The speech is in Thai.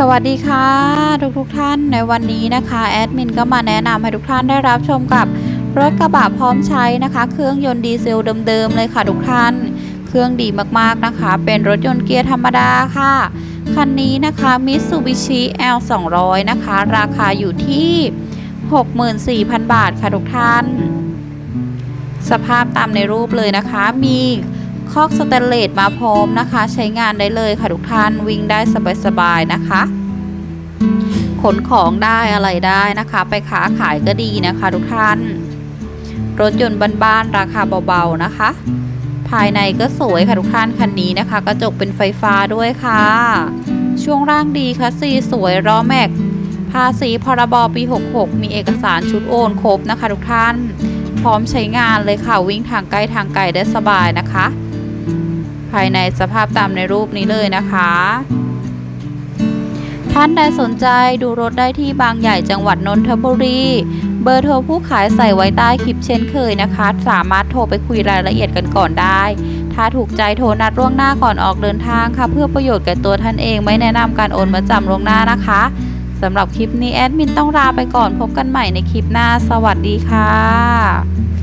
สวัสดีค่ะทุกทุกท่านในวันนี้นะคะแอดมินก็มาแนะนำให้ทุกท่านได้รับชมกับรถกระบะพร้อมใช้นะคะ เครื่องยนต์ดีเซลเดิมๆเลยค่ะทุกท่าน เครื่องดีมากๆนะคะ เป็นรถยนต์เกียร์ธรรมดาค่ะ คันนี้นะคะ Mitsubishi L 200นะคะ ราคาอยู่ที่ 64,000 บาทค่ะทุกท่าน สภาพตามในรูปเลยนะคะ มี คอกสแตนเลสมาพร้อมนะคะ ใช้งานได้เลยค่ะทุกท่านวิ่งได้สบายๆนะคะขนของได้อะไรได้นะคะ ไปค้าขายก็ดีนะคะ ทุกท่าน รถยนต์บ้านๆราคาเบาๆนะคะ ภายในก็สวยค่ะทุกท่านคันนี้นะคะ กระจกเป็นไฟฟ้าด้วยค่ะ ช่วงล่างดีคัสซีสวยล้อแม็ก ภาษีพรบปี 66 มีเอกสารชุดโอนครบนะคะ ทุกท่าน พร้อมใช้งานเลยค่ะวิ่งทางใกล้ทางไกลได้สบายนะคะ ภายในสภาพตามในรูปนี้เลยนะคะ ท่านใดสนใจดูรถได้ที่บางใหญ่จังหวัดนนทบุรี เบอร์โทรผู้ขายใส่ไว้ใต้คลิปเช่นเคยนะคะ สามารถโทรไปคุยรายละเอียดกันก่อนได้ ถ้าถูกใจโทรนัดล่วงหน้าก่อนออกเดินทางค่ะเพื่อประโยชน์แก่ตัวท่านเองไม่แนะนำการโอนมาจำล่วงหน้านะคะสำหรับคลิปนี้แอดมินต้องลาไปก่อนพบกันใหม่ในคลิปหน้า สวัสดีค่ะ